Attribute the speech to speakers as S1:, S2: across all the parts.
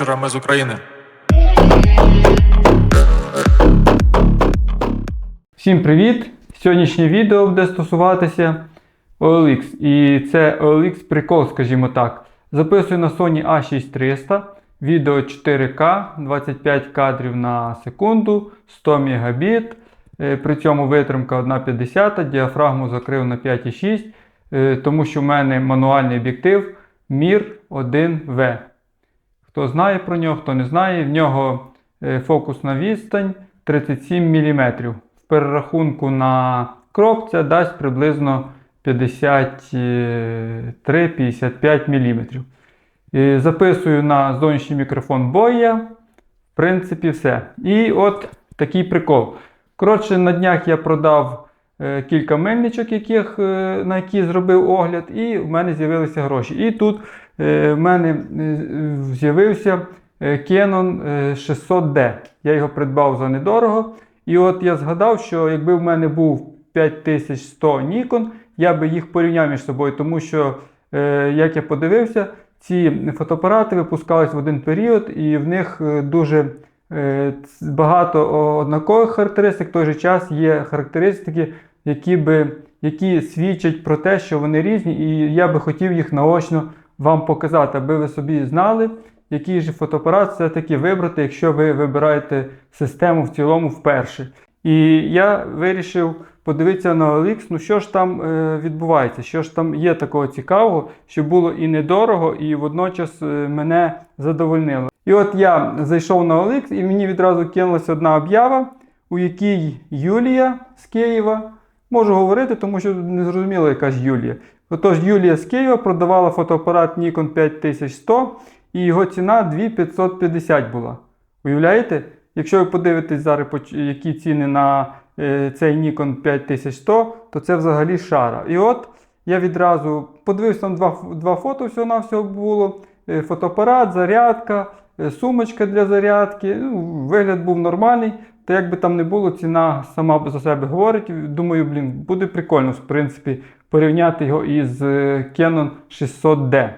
S1: вечора. З України.
S2: Всім привіт! Сьогоднішнє відео буде стосуватися OLX. І це OLX прикол, скажімо так. Записую на Sony A6300, відео 4К, 25 кадрів на секунду, 100 Мбіт. Е, При цьому витримка 1,50, діафрагму закрив на 5,6, е, тому що в мене мануальний об'єктив Mir 1V. Хто знає про нього, хто не знає, в нього е, фокусна відстань 37 мм. В перерахунку на кроп це дасть приблизно 53-55 мм. Е, Записую на зовнішній мікрофон Boya. В принципі, все. І от такий прикол. Коротше, на днях я продав е, кілька мельничок, яких, на які зробив огляд, і в мене з'явилися гроші. І тут в мене е, з'явився е, Canon е, 600D. Я його придбав за недорого. І от я згадав, що якби в мене був 5100 Nikon, я би їх порівняв між собою, тому що, е, як я подивився, ці фотоапарати випускались в один період, і в них е, дуже е, багато однакових характеристик. В той же час є характеристики, які, би, які свідчать про те, що вони різні, і я би хотів їх наочно вам показати, аби ви собі знали, який же фотоапарат все-таки вибрати, якщо ви вибираєте систему в цілому вперше. І я вирішив подивитися на OLX, ну що ж там е, відбувається, що ж там є такого цікавого, що було і недорого, і водночас е, мене задовольнило. І от я зайшов на OLX, і мені відразу кинулася одна об'ява, у якій Юлія з Києва. Можу говорити, тому що не зрозуміло, яка ж Юлія. Отож, Юлія з Києва продавала фотоапарат Nikon 5100, і його ціна 2550 була. Уявляєте? Якщо ви подивитесь зараз, які ціни на е, цей Nikon 5100, то це взагалі шара. І от я відразу подивився, там два, два фото всього-навсього було. Е, Фотоапарат, зарядка, е, сумочка для зарядки. Ну, вигляд був нормальний. Та як би там не було, ціна сама за себе говорить. Думаю, блін, буде прикольно, в принципі, порівняти його із е, Canon 600D.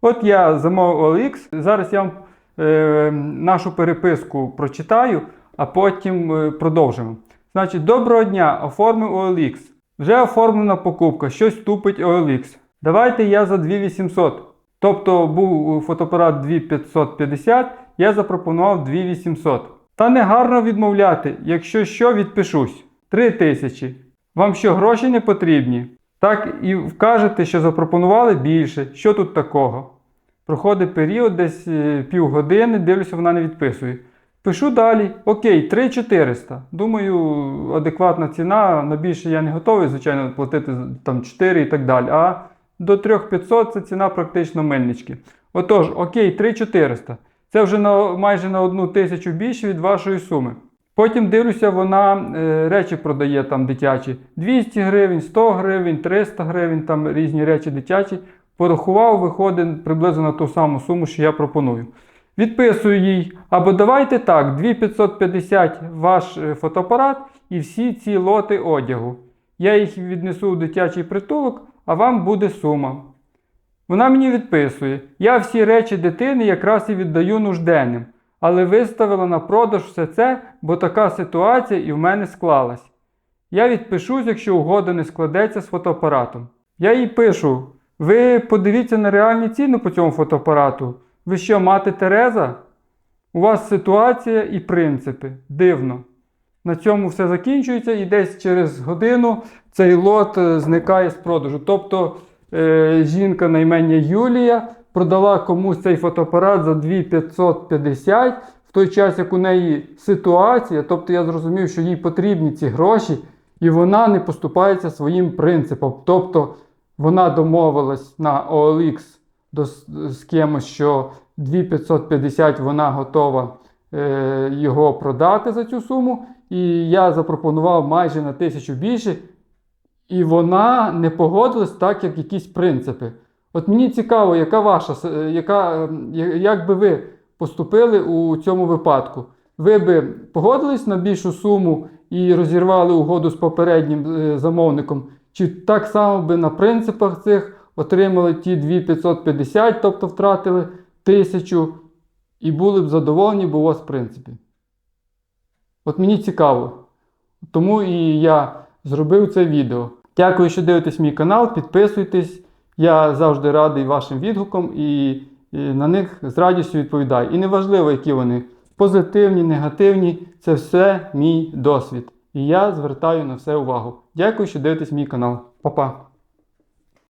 S2: От я замовив OLX. Зараз я вам е, нашу переписку прочитаю, а потім е, продовжимо. Значить, доброго дня, оформив OLX. Вже оформлена покупка, щось тупить OLX. Давайте я за 2800. Тобто був фотоапарат 2550, я запропонував 2800. Та не гарно відмовляти, якщо що, відпишусь. 3000. Вам що, гроші не потрібні? Так і вкажете, що запропонували більше. Що тут такого? Проходить період, десь е, півгодини, дивлюся, вона не відписує. Пишу далі. Окей, 3400. Думаю, адекватна ціна. На більше я не готовий, звичайно, платити там 4 і так далі. А до 3500 це ціна практично мельнички. Отож, окей, 3400. Це вже на, майже на одну тисячу більше від вашої суми. Потім дивлюся, вона е, речі продає там дитячі. 200 гривень, 100 гривень, 300 гривень, там різні речі дитячі. Порахував, виходить приблизно на ту саму суму, що я пропоную. Відписую їй, або давайте так, 2550 ваш е, фотоапарат і всі ці лоти одягу. Я їх віднесу в дитячий притулок, а вам буде сума. Вона мені відписує: я всі речі дитини якраз і віддаю нужденним, але виставила на продаж все це, бо така ситуація і в мене склалась. Я відпишусь, якщо угода не складеться з фотоапаратом. Я їй пишу: ви подивіться на реальні ціни по цьому фотоапарату. Ви що, мати Тереза? У вас ситуація і принципи. Дивно. На цьому все закінчується, і десь через годину цей лот е, зникає з продажу. Тобто е, жінка на ім'я Юлія продала комусь цей фотоапарат за 2550, в той час, як у неї ситуація, тобто я зрозумів, що їй потрібні ці гроші, і вона не поступається своїм принципом. Тобто вона домовилась на OLX до, з кимось, що 2550 вона готова е, його продати за цю суму. І я запропонував майже на тисячу більше. І вона не погодилась так, як якісь принципи. От мені цікаво, яка ваша, е, яка, е, як би ви поступили у цьому випадку? Ви би погодились на більшу суму і розірвали угоду з попереднім е, замовником? Чи так само би на принципах цих отримали ті 2550, тобто втратили тисячу і були б задоволені б у вас в принципі. От мені цікаво. Тому і я зробив це відео. Дякую, що дивитесь мій канал, підписуйтесь. Я завжди радий вашим відгукам і, і на них з радістю відповідаю. І неважливо, які вони позитивні, негативні, це все мій досвід. І я звертаю на все увагу. Дякую, що дивитесь мій канал. Па-па!